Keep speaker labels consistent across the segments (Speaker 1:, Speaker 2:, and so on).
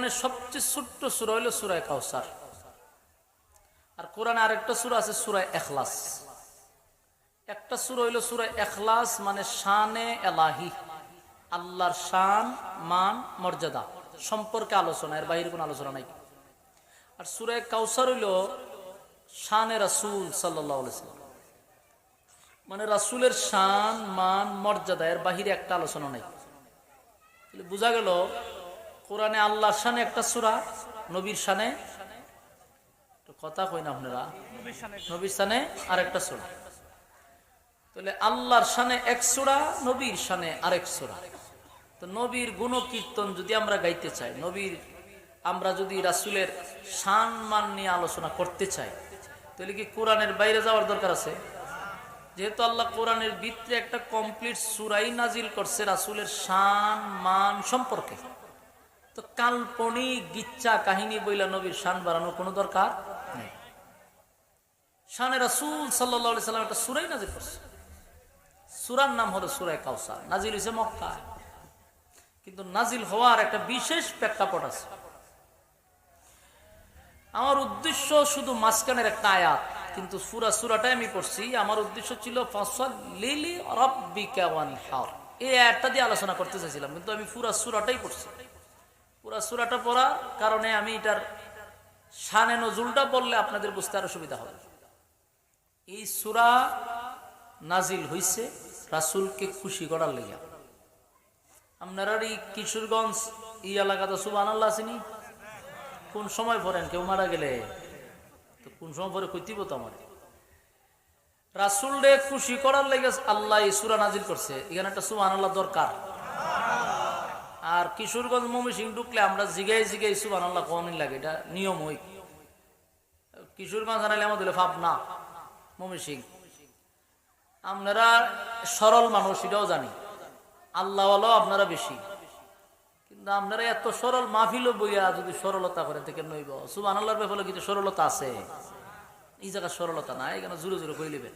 Speaker 1: কোরআনের সবচেয়ে ছোট্ট সুরা হইল সুরায় কাউসার আর কোরআনে আরেকটা সুরা আছে সুরায় এখলাস। একটা সুরা হইল সুরায় এখলাস মানে শানে এলাহি। আল্লাহর শান, মান, মর্যাদা সম্পর্কে আলোচনা, এর বাইরে কোনো আলোচনা নাই। আর সুরায় কাউসার হইল শানে রাসুল সাল্লাম মানে রাসুলের শান, মান, মর্যাদা, এর বাহিরে একটা আলোচনা নাই। বোঝা গেল কোরআনে আল্লাহর শানে একটা সুরা নবীর তো কথা কই না আপনারা? নবীর শানে। আর একটা সুরা। তাহলে আল্লাহর শানে এক সুরা নবীর শানে আরেক সুরা। তো নবীর গুণ কীর্তন যদি আমরা গাইতে চাই নবীর আমরা যদি রাসুলের শান মান নিয়ে আলোচনা করতে চাই তাহলে কি কোরআনের বাইরে যাওয়ার দরকার আছে? যেহেতু আল্লাহ কোরআনের ভিতরে একটা কমপ্লিট সুরাই নাজিল করছে রাসুলের সান মান সম্পর্কে। তো কাল্পনিক গিচ্ছা কাহিনী বইলা নবীর শান বাড়ানোর কোনো দরকার নেই। শানে রাসুল সাল্লাহ সাল্লাম একটা সুরাই নাজিল করছে। সুরার নাম হলো সুরায় কাউসার। নাজিল হয়েছে মক্কা কিন্তু নাজিল হওয়ার একটা বিশেষ প্রেক্ষাপট আছে। আমার উদ্দেশ্য শুধু মাঝখানের একটা আয়াত, কিন্তু সুরা সুরাটাই আমি পড়ছি, আমার উদ্দেশ্য ছিল ফসল লিলি রব্বিকা ওয়ানহার। এই আয়াতটা দিয়ে আলোচনা করতে চাইছিলাম, কিন্তু আমি পুরা সুরাটাই পড়ছি। পুরা সুরাটা পড়ার কারণে আমি এটার শানে নজুলটা বললে আপনাদের বুঝতে আরও সুবিধা হবে। এই সুরা নাজিল হইছে রাসুলকে খুশি করার লেগে। আপনারা এই কিশোরগঞ্জ এই এলাকাতে সুবান আল্লাহ আসেনি কোন সময় পড়েন? কেউ মারা গেলে? তো কোন সময় পরে কইতিব তো আমার। রাসুল রে খুশি করার লেগে আল্লাহ এই সুরা নাজিল করছে। এখানে একটা সুবান আল্লাহ দরকার। আর কিশোরগঞ্জ মমি সিং ঢুকলে আমরা জিগাই জিগাই সুবান আল্লাহ কমই লাগে। এটা নিয়ম হই কিশোরগঞ্জ আনাইলে আমাদের ভাব না মমি সিং আপনারা সরল মানুষ, এটাও জানি। আল্লাহ আপনারা বেশি। কিন্তু আপনারা এত সরল মাহফিল বইয়া যদি সরলতা করে থেকে নইব। সুবান আল্লাহর ব্যাপারে কিন্তু সরলতা আছে। এই জায়গায় সরলতা নাই, এখানে জোরে জোরে কই নেবেন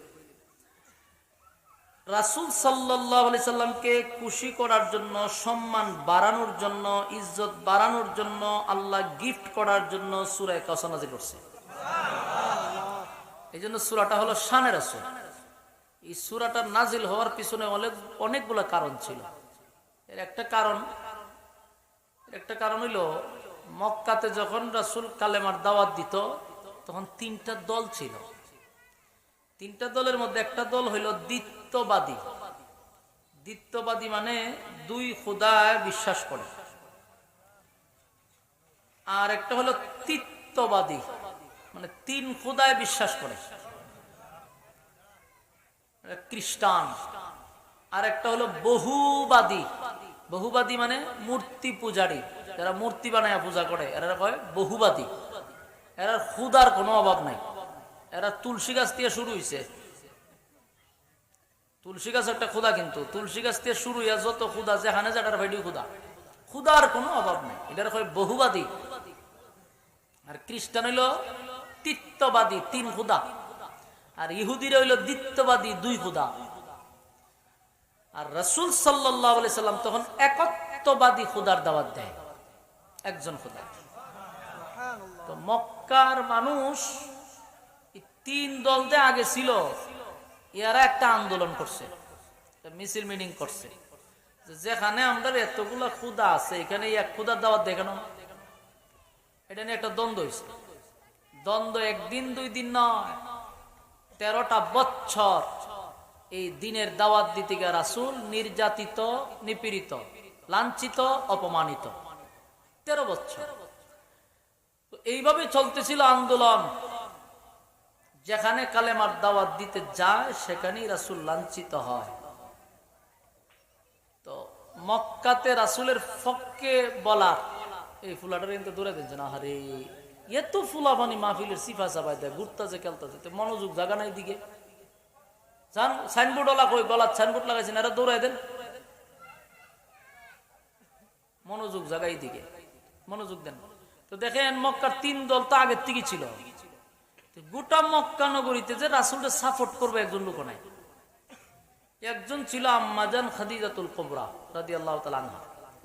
Speaker 1: রাসুল সাল্লাহ সাল্লামকে খুশি করার জন্য সম্মান বাড়ানোর জন্য ইজ্জত বাড়ানোর জন্য আল্লাহ গিফট করার জন্য সুরায় কসনাজি করছে। এই জন্য সুরাটা হলো শানের আসল এই সুরাটা নাজিল হওয়ার পিছনে অনেক অনেকগুলো কারণ ছিল। এর একটা কারণ একটা কারণ হইল মক্কাতে যখন রাসুল কালেমার দাওয়াত দিত তখন তিনটা দল ছিল। তিনটা দলের মধ্যে একটা দল হইল দ্বিত্ববাদী। দ্বিত্ববাদী মানে দুই খুদায় বিশ্বাস করে। আর একটা হলো তিত্ববাদী মানে তিন খুদায় বিশ্বাস করে। খ্রিস্টান আর একটা হলো বহুবাদী। বহুবাদী মানে মূর্তি পূজারী। যারা মূর্তি বানায় পূজা করে, এরা কয় বহুবাদী। এরা খুদার কোনো অভাব নাই। এরা তুলসী গাছ দিয়ে শুরু হয়েছে তুলসী গাছ একটা খুদা কিন্তু। তুলসী গাছ দিয়ে শুরু হইয়া যত খুদা যেখানে যাটার ভাইডি খুদা খুদার কোনো অভাব নাই। এটার কয় বহুবাদী। আর খ্রিস্টান হইল তিত্ববাদী তিন খুদা আর ইহুদিরা হইল দ্বিত্ববাদী, দুই খুদা আর রসুল সাল্লাম তখন একত্ববাদী খুদার দাওয়াত দেয়। একজন খুদা তো মক্কার মানুষ তিন দল আগে ছিল। ইয়ারা একটা আন্দোলন করছে মিছিল মিটিং করছে। যেখানে আমাদের এতগুলা খুদা আছে, এখানে এক খুদার দাওয়াত দেখানো এটা নিয়ে একটা দ্বন্দ্ব হয়েছে। দ্বন্দ্ব একদিন, দুই দিন নয়, তেরোটা বছর এই দিনের দাওয়াত দিতে গিয়ে রাসুল নির্যাতিত, নিপীড়িত, লাঞ্ছিত, অপমানিত। তেরো বছর। এইভাবে চলতেছিল আন্দোলন। যেখানে কালেমার দাওয়াত দিতে যায়, সেখানেই রাসুল লাঞ্ছিত হয়। তো মক্কাতে রাসুলের ফককে বলার, এই ফুলাটা কিন্তু দূরে দিচ্ছে না হারে এত ফুলা পানি মাহফিলের সিফা চাপাই দেয়, ঘুরতেছে, খেলতেছে মনোযোগ জাগা নাই দিকে। সাইনবোর্ড ওলা কই গলার সাইনবোর্ড লাগাইছেন, এরা দৌড়াই দেন। মনোযোগ জাগাই দিকে, মনোযোগ দেন। তো দেখেন মক্কার তিন দল তো আগের থেকে ছিল। গোটা মক্কা নগরীতে যে রাসুলটা সাপোর্ট করবে একজন লোক নাই। একজন ছিল আম্মাজান খাদিজাতুল কবরা রাদি আল্লাহ তালা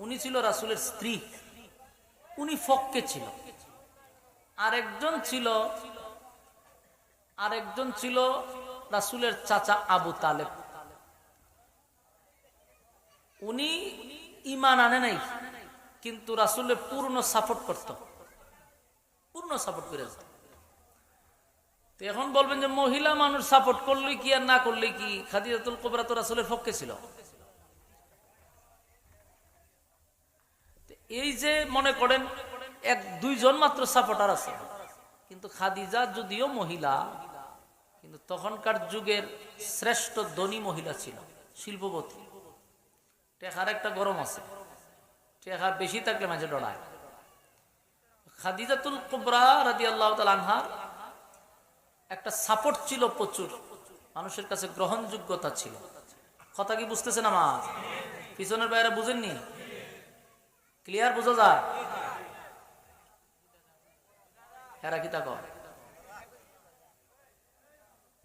Speaker 1: উনি ছিল রাসুলের স্ত্রী। উনি ফককে ছিল। আরেকজন ছিল আরেকজন ছিল রাসুলের চাচা আবু তালেব। উনি ইমান আনে নাই, কিন্তু রাসুলের পূর্ণ সাপোর্ট করত। পূর্ণ সাপোর্ট করে যেত। এখন বলবেন যে মহিলা মানুষ সাপোর্ট করলে কি আর না করলে কি? খাদিজাতুল কোবরা তো রাসুলের পক্ষে ছিল। এই যে মনে করেন, এক, দুইজন মাত্র সাপোর্টার আছে। কিন্তু খাদিজা যদিও মহিলা, কিন্তু তখনকার যুগের শ্রেষ্ঠ ধনী মহিলা ছিল, শিল্পপতি। টেকার একটা গরম আছে টেকা বেশি থাকলে মাঝে ডরায় খাদিজাতুল কুবরা রাদি আল্লাহ আনহার একটা সাপোর্ট ছিল প্রচুর। মানুষের কাছে গ্রহণযোগ্যতা ছিল। কথা কি বুঝতেছেন আমার? পিছনের বাইরে বুঝেননি? ক্লিয়ার বোঝা যায়? এরা কি তা?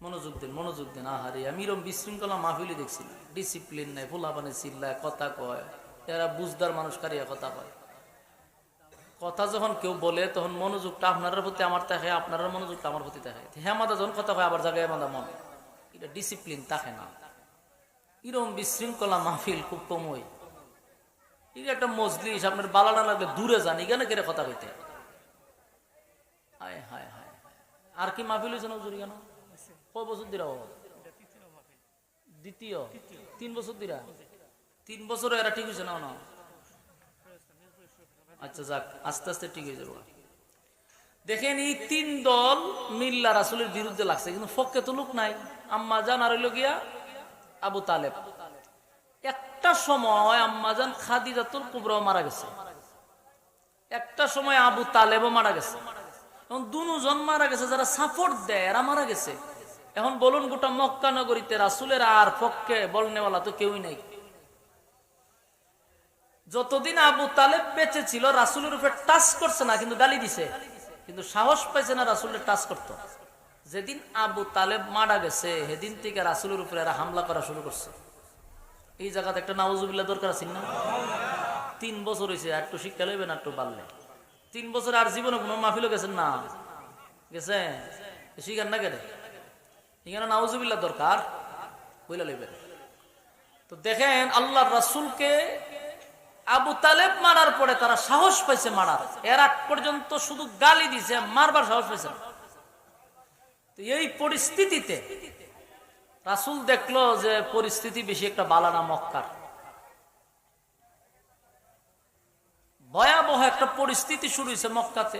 Speaker 1: মনোযোগ দিন মনোযোগ দিন। আহারে আমি এরকম বিশৃঙ্খলা মাহফিলি দেখছি ডিসিপ্লিন নাই ফুলাপানে চিল্লায়, কথা কয়। এরা বুঝদার মানুষ, কারিয়া কথা কয়। কথা যখন কেউ বলে তখন মনোযোগটা আপনার প্রতি আমার থাকে আপনার মনোযোগটা আমার প্রতি থাকে হ্যাঁ মাদা যখন কথা কয় আবার জায়গায় মাদা মন। এটা ডিসিপ্লিন থাকে না। এরকম বিশৃঙ্খলা মাহফিল খুব কমই এটা একটা মজলিস আপনার বালা না লাগলে দূরে যান এখানে কেড়ে কথা কইতে। হায় হায় হায় আর কি মাহফিল হয়েছে না কেন? কয় বছর দিরা ও? দ্বিতীয়? তিন বছর দিরা তিন বছর এরা ঠিক হয়েছে না না? আচ্ছা যাক, আস্তে আস্তে ঠিক হয়ে যাব দেখেন, এই তিন দল মিল্লা রাসুলের বিরুদ্ধে লাগছে, কিন্তু ফককে তো লোক নাই। আম্মা জান আর হইল গিয়া আবু তালেব। একটা সময় আম্মাজান খাদিজাতুল কুবরাও মারা গেছে। একটা সময় আবু তালেবও মারা গেছে। এখন দুজন মারা গেছে যারা সাপোর্ট দেয়, এরা মারা গেছে। এখন বলুন গোটা মক্কা নগরীতে রাসুলের আর পক্ষে বলনেওয়ালা তো কেউই নেই। যতদিন আবু তালেব বেঁচে ছিল, রাসুলের উপরে টাচ করছে না, কিন্তু গালি দিছে। কিন্তু সাহস পাইছে না রাসুলের টাচ করতো। যেদিন আবু তালেব মারা গেছে, সেদিন থেকে রাসুলের উপরে এরা হামলা করা শুরু করছে। এই জায়গাতে একটা নাউজুবিল্লা দরকার আছে না? তিন বছর হয়েছে একটু শিক্ষা লইবেন একটু বাড়লে। তিন বছর আর জীবনে কোনো মাহফিলও গেছেন না? গেছে শিখান না কেন? এখানে নাউজুবিল্লা দরকার, বইলা লইবেন। তো দেখেন আল্লাহ রাসুলকে আবু তালেব মারার পরে তারা সাহস পাইছে মারার। এর আগ পর্যন্ত শুধু গালি দিছে, মারবার সাহস পাইছে এই পরিস্থিতিতে রাসুল দেখল যে পরিস্থিতি বেশি একটা বালানা মক্কার। ভয়াবহ একটা পরিস্থিতি শুরু হয়েছে মক্কাতে।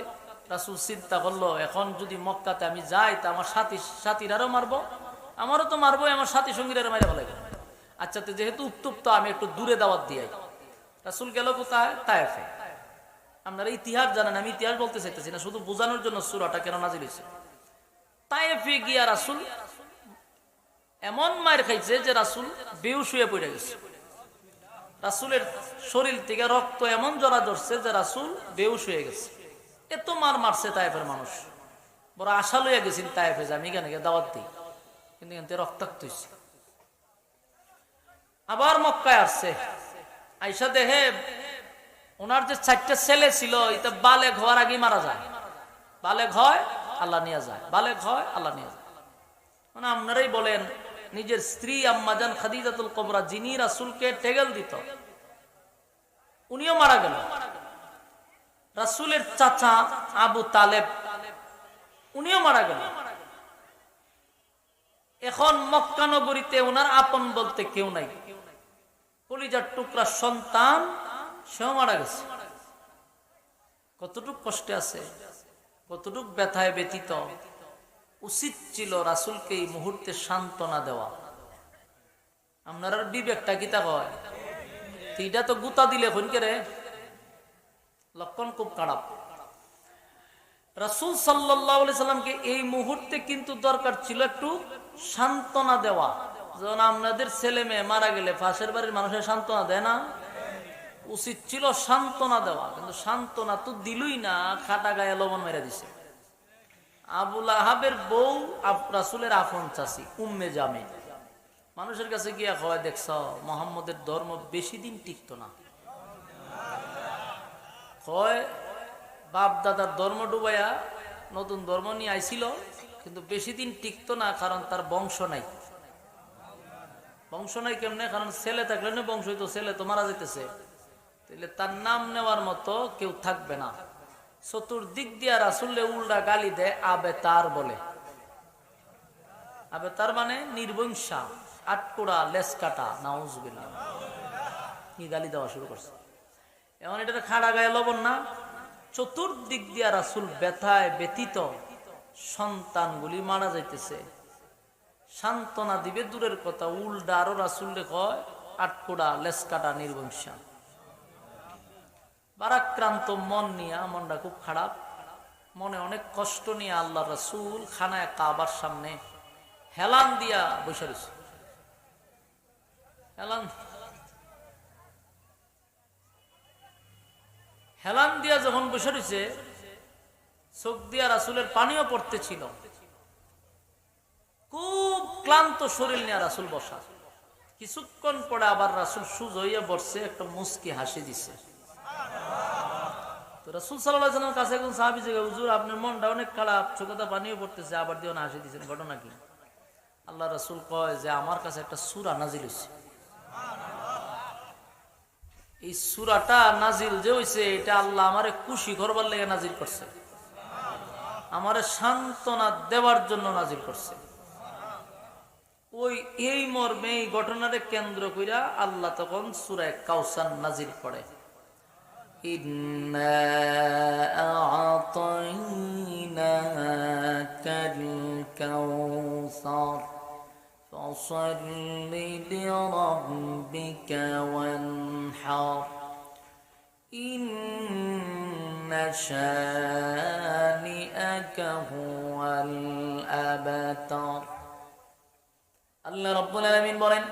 Speaker 1: রাসুল চিন্তা করল, এখন যদি মক্কাতে আমি যাই, তা আমার সাথী, সাথীরারও মারবো, আমারও তো মারবো আমার সাথী সঙ্গীরারও মারা ভালো আচ্ছা তো যেহেতু উত্তপ্ত, আমি একটু দূরে দাওয়াত দিয়ে রাসুল গেল কোথায়? তায়েফে। আপনারা ইতিহাস জানেন, আমি ইতিহাস বলতে চাইতেছি না, শুধু বোঝানোর জন্য সুরাটা কেন নাজিল তায়েফে গিয়া রাসুল এমন মায়ের খাইছে যে রাসুল বেউস হয়ে পড়ে গেছে। রাসুলের শরীর থেকে রক্ত এমন জড়া ধরছে যে রাসুল বেউস হয়ে গেছে। এত মার মারছে তাইফের মানুষ। বড় আশা লইয়া গেছেন তাইফে যে, আমি এখানে দাওয়াত দিই। কিন্তু এখান থেকে রক্তাক্ত হয়েছে আবার মক্কায় আসছে। আইসা দেহে ওনার যে চারটা ছেলে ছিল এটা বালে হওয়ার আগে মারা যায়। বালে হয়, আল্লাহ নিয়ে যায়। বালে হয়, আল্লাহ নিয়ে যায়। মানে আপনারাই বলেন, নিজের স্ত্রী আম্মাজান খাদিজাতুল কবরা, যিনি রাসুলকে টেগল দিত, উনিও মারা গেল। রাসুলের চাচা আবু তালেব, উনিও মারা গেল। এখন মক্কা নগরীতে ওনার আপন বলতে কেউ নাই। কলিজার টুকরা সন্তান, সেও মারা গেছে। কতটুক কষ্টে আছে, কতটুক ব্যথায় ব্যতীত উচিত ছিল রাসুলকে এই মুহূর্তে সান্ত্বনা দেওয়া। আপনার বিবেকটা কিতা কয়? তো গুতা দিলে কোনকে রে? লক্ষণ খুব খারাপ। রাসুল সাল্লাহ সাল্লামকে এই মুহূর্তে কিন্তু দরকার ছিল একটু সান্ত্বনা দেওয়া। যেমন আপনাদের ছেলে মেয়ে মারা গেলে পাশের বাড়ির মানুষের সান্ত্বনা দেয় না? উচিত ছিল সান্ত্বনা দেওয়া, কিন্তু সান্ত্বনা তো দিলই না, খাটা গায়ে লবণ মেরে দিছে। আবুল আহাবের বউ রাসুলের আফন চাষি উম্মে জামে মানুষের কাছে গিয়া হয় দেখছ, মোহাম্মদের ধর্ম বেশি দিন টিকতো না। হয় বাপ দাদার ধর্ম ডুবাইয়া নতুন ধর্ম নিয়ে আইছিল, কিন্তু বেশি দিন টিকতো না, কারণ তার বংশ নাই। বংশ নাই কেমনে? কারণ ছেলে থাকলে না বংশ হইতো, ছেলে তো মারা যেতেছে তাহলে তার নাম নেওয়ার মতো কেউ থাকবে না। চতুর্দিক দিয়া রাসুল্লে উল্টা গালি দেয় আবে তার বলে। আবে তার মানে নির্বংশা, আটকুড়া লেস কাটা নাউজবিল্লা কি গালি দেওয়া শুরু করছে। এমন এটা খাড়া গায়ে লবণ না। চতুর্দিক দিয়া রাসুল ব্যথায় ব্যতীত সন্তানগুলি মারা যাইতেছে। সান্ত্বনা দিবে, দূরের কথা। উল্টা আরও রাসুল্লে কয়, আটকুড়া লেস কাটা নির্বংশা। বারাক্রান্ত মন নিয়ে মনটা খুব খারাপ। মনে অনেক কষ্ট নিয়ে আল্লাহ রসুল খানায় কাবার সামনে হেলান দিয়া বসে রয়েছে। হেলান হেলান দিয়া যখন বসে রয়েছে, চোখ দিয়া রাসুলের পানিও পড়তেছিল। খুব ক্লান্ত শরীর নিয়ে রাসুল বসা। কিছুক্ষণ পরে আবার রাসুল সুজ হইয়া বসছে, একটা মুস্কি হাসি দিছে। রাসুল সাল্লাহ কাছে একজন সাহাবি যে হুজুর, আপনার মনটা অনেক খারাপ চোখে পানিও পড়তেছে, আবার দিয়ে হাসি দিচ্ছেন ঘটনা কি? আল্লাহ রাসুল কয় যে, আমার কাছে একটা সুরা নাজিল হয়েছে এই সুরাটা নাজিল যে হয়েছে এটা আল্লাহ আমারে খুশি করবার লেগে নাজিল করছে। আমারে সান্ত্বনা দেওয়ার জন্য নাজিল করছে। ওই, এই মর্মে এই ঘটনারে কেন্দ্র করিয়া আল্লাহ তখন সুরায় কাউসান নাজির করে। শানি হুয়াল আবতার আল্লাহ রব্বুল আলামিন বলেন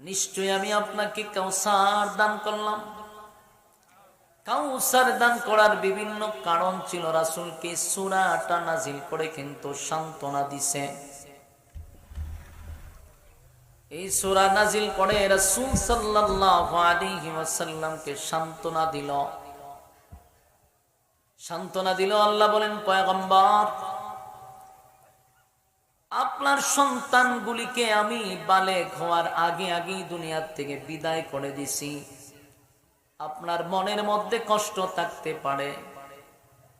Speaker 1: নিশ্চয় আমি আপনাকে কাউসার দান করলাম। কাউসার দান করার বিভিন্ন কারণ ছিল, রাসূলকে সূরাটা নাজিল করে কিন্তু সান্ত্বনা দিছে। এই সূরা নাজিল করে রাসূল সাল্লাল্লাহু আলাইহি ওয়াসাল্লামকে সান্ত্বনা দিল। সান্ত্বনা দিল, আল্লাহ বলেন, পয়গম্বর, আপনার সন্তানগুলিকে আমি বালেক হওয়ার আগে আগেই দুনিয়ার থেকে বিদায় করে দিছি। আপনার মনের মধ্যে কষ্ট থাকতে পারে,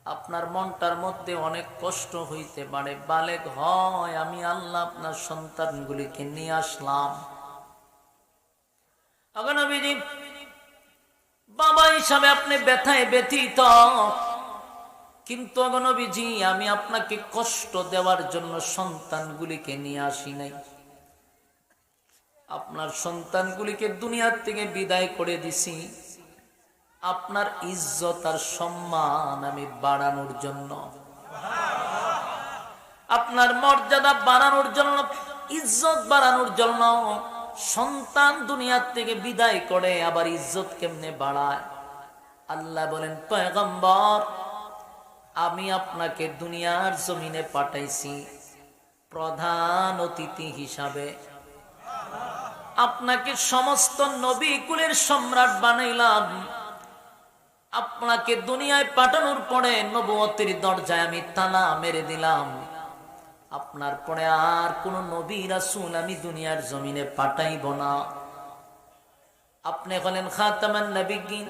Speaker 1: আপনার মনটার মধ্যে অনেক কষ্ট হইতে পারে। বালেক হয় আমি আল্লাহ আপনার সন্তানগুলিকে নিয়ে আসলাম। বাবা হিসাবে আপনি ব্যথায় ব্যথিত। কিন্তু অগনবীজি আমি আপনাকে কষ্ট দেওয়ার জন্য সন্তানগুলিকে নিয়ে আসি নাই। আপনার সন্তানগুলিকে দুনিয়ার থেকে বিদায় করে দিছি। আপনার ইজ্জত আর সম্মান আমি বাড়ানোর জন্য। আপনার মর্যাদা বাড়ানোর জন্য, ইজ্জত বাড়ানোর জন্য সন্তান দুনিয়ার থেকে বিদায় করে, আবার ইজ্জত কেমনে বাড়ায়? আল্লাহ বলেন, পয়গম্বর আমি আপনাকে দুনিয়ার জমিনে পাঠাইছি প্রধান অতিথি হিসাবে। আপনাকে সমস্ত নবী কুলের সম্রাট বানাইলাম। আপনাকে দুনিয়ায় পাঠানোর পরে নবতের দরজায় আমি তালা মেরে দিলাম। আপনার পরে আর কোন নবী রাসুল আমি দুনিয়ার জমিনে পাঠাইব না। আপনি হলেন খাতামান নবীগিন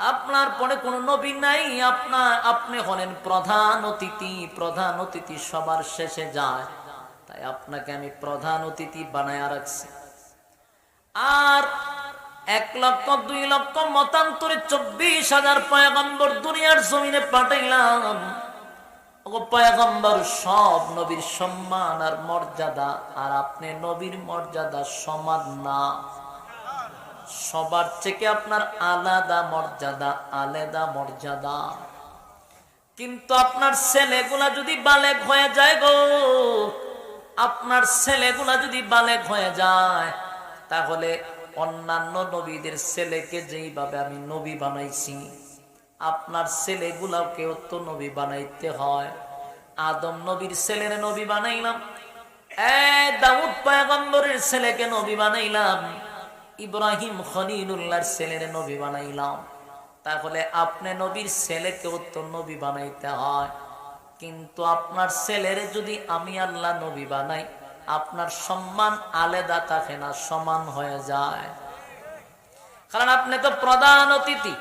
Speaker 1: আপনার পরে কোন নবী নাই, আপনার, আপনি হলেন প্রধান অতিথি প্রধান অতিথি সবার শেষে যায়। তাই আপনাকে আমি প্রধান অতিথি বানায় রাখছি। আর এক লক্ষ, দুই লক্ষ মতান্তরে চব্বিশ হাজার পয়গম্বর দুনিয়ার জমিনে পাঠাইলাম। পয়গম্বর, সব নবীর সম্মান আর মর্যাদা, আর আপনি নবীর মর্যাদা সমান না। সবার থেকে আপনার আলাদা মর্যাদা আলাদা মর্যাদা। কিন্তু আপনার ছেলেগুলা যদি বালেক হয়ে যায় গো, আপনার ছেলেগুলা যদি বালেক হয়ে যায়, তাহলে অন্যান্য নবীদের ছেলেকে যেইভাবে আমি নবী বানাইছি, আপনার ছেলেগুলাকেও তো নবী বানাইতে হয়। আদম নবীর ছেলের নবী বানাইলাম, এ দাউদ পয়গম্বরের ছেলেকে নবী বানাইলাম। ইব্রাহিম খলিলুল্লাহর ছেলের নবী বানাইলাম। তাহলে আপনি নবীর ছেলেকেও তো নবী বানাইতে হয়। কিন্তু আপনার ছেলের যদি আমি আল্লাহ নবী বানাই, আপনার সম্মান আলাদা থাকে না, সমান হয়ে যায়। কারণ আপনি তো প্রধান অতিথি।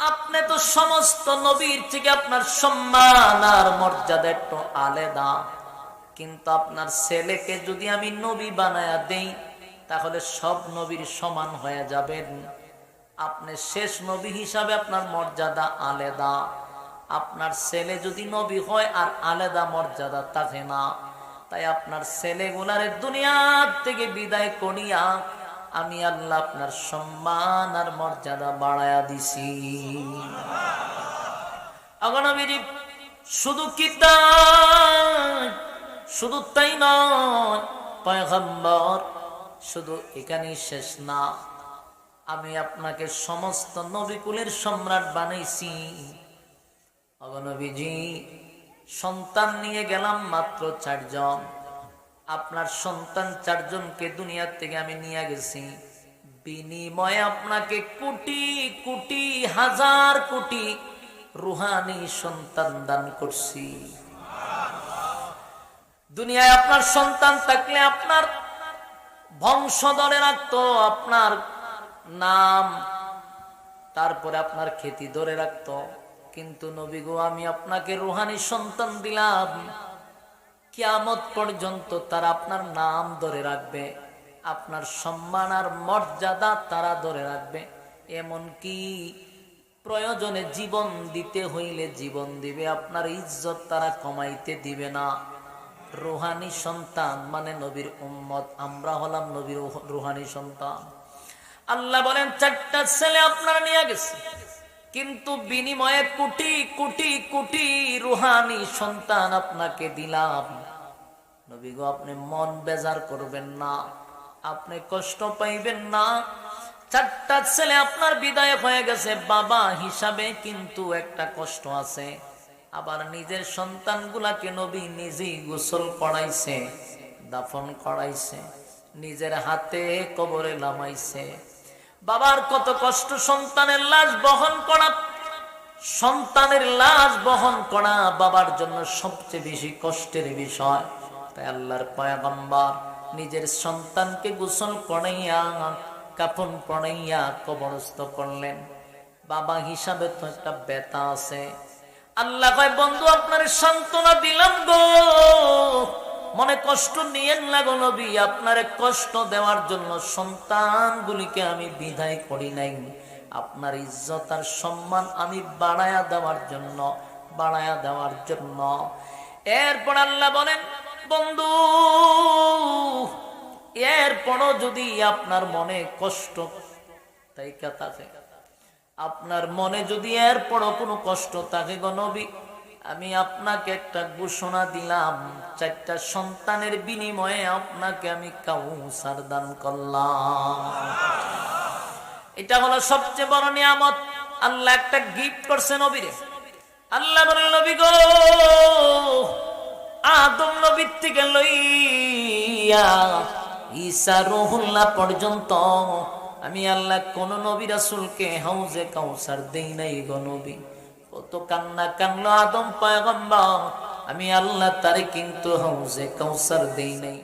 Speaker 1: আপনি তো সমস্ত নবীর থেকে আপনার সম্মান আর মর্যাদা একটু আলাদা। কিন্তু আপনার ছেলেকে যদি আমি নবী বানায়া দেই তাহলে সব নবীর সমান হয়ে যাবেন। আপনি শেষ নবী হিসাবে আপনার মর্যাদা আলাদা। আপনার ছেলে যদি নবী হয় আর আলাদা মর্যাদা থাকে না। তাই আপনার ছেলেগুলারে দুনিয়ার থেকে বিদায় করিয়া আমি আল্লাহ আপনার সম্মান আর মর্যাদা বাড়ায়া দিছি। অগণবীর শুধু কিতাব শুধু তাই নয়, পয়গম্বর শুধু এখানেই শেষ না, আমি আপনাকে সমস্ত নবিকুলের সম্রাট বানাইছি। অগনবীজি সন্তান নিয়ে গেলাম মাত্র চারজন। আপনার সন্তান চারজনকে দুনিয়ার থেকে আমি নিয়ে গেছি। বিনিময়ে আপনাকে কোটি কোটি, হাজার কোটি রুহানি সন্তান দান করছি। দুনিয়ায় আপনার সন্তান থাকলে আপনার বংশ ধরে রাখতো আপনার নাম, তারপরে আপনার খ্যাতি ধরে রাখতো। কিন্তু নবী গো, আমি আপনাকে রুহানি সন্তান দিলাম। কিয়ামত পর্যন্ত তারা আপনার নাম ধরে রাখবে, আপনার সম্মান আর মর্যাদা তারা ধরে রাখবে। এমন কি প্রয়োজনে জীবন দিতে হইলে জীবন দিবে, আপনার ইজ্জত তারা কমাইতে দিবে না। রুহানি সন্তান মানে নবীর উম্মত। আমরা হলাম নবীর রুহানি সন্তান। আল্লাহ বলেন, চারটা ছেলে আপনারা নিয়ে গেছে। কিন্তু বিনিময়ে কোটি কোটি কোটি রুহানি সন্তান আপনাকে দিলাম। নবী গো, আপনি মন বেজার করবেন না। আপনি কষ্ট পাইবেন না। চারটা ছেলে আপনার বিদায় হয়ে গেছে। বাবা হিসাবে কিন্তু একটা কষ্ট আছে। আবার নিজের সন্তানগুলাকে নবী নিজেই গোসল করাইছে, দাফন করাইছে, নিজের হাতে কবরে নামাইছে। বাবার কত কষ্ট সন্তানের লাশ বহন করা, সন্তানের লাশ বহন করা বাবার জন্য সবচেয়ে বেশি কষ্টের বিষয়। তাই আল্লাহর পয়গম্বর নিজের সন্তানকে গোসল করাইয়া, কাফন পড়াইয়া কবরস্থ করলেন। বাবা হিসাবে তো একটা ব্যথা আছে। আল্লাহ কয়, বন্ধু, আপনার সান্ত্বনা দিলাম গো। মনে কষ্ট নিয়েন না গো নবী, আপনারে কষ্ট দেওয়ার জন্য সন্তানগুলিকে আমি বিদায় করি নাই। আপনার ইজ্জত আর সম্মান আমি বাড়ায়া দেওয়ার জন্য, বাড়ায়া দেওয়ার জন্য। এরপর আল্লাহ বলেন, বন্ধু, এরপরও যদি আপনার মনে কষ্ট, তাই থাকে আপনার মনে যদি এরপরও কোনো কষ্ট থাকে গো নবী, আমি আপনাকে একটা ঘোষণা দিলাম, চারটা সন্তানের বিনিময়ে আপনাকে আমি কাউসার দান করলাম। এটা হলো সবচেয়ে বড় নিয়ামত। আল্লাহ একটা গিফট করছে নবীরে। আল্লাহ বলে, নবী গো, আদম নবীর থেকে লইয়া ঈসা রহুল্লাহ পর্যন্ত আমি আল্লাহ কোন নবী রাসুলকে হাউজে কাউসার দেই নাই গো নবী। কত কান্না কান্না আদম পায়গম্বা আমি আল্লাহ তারে কিন্তু হাউজে কাউসার দেই নাই।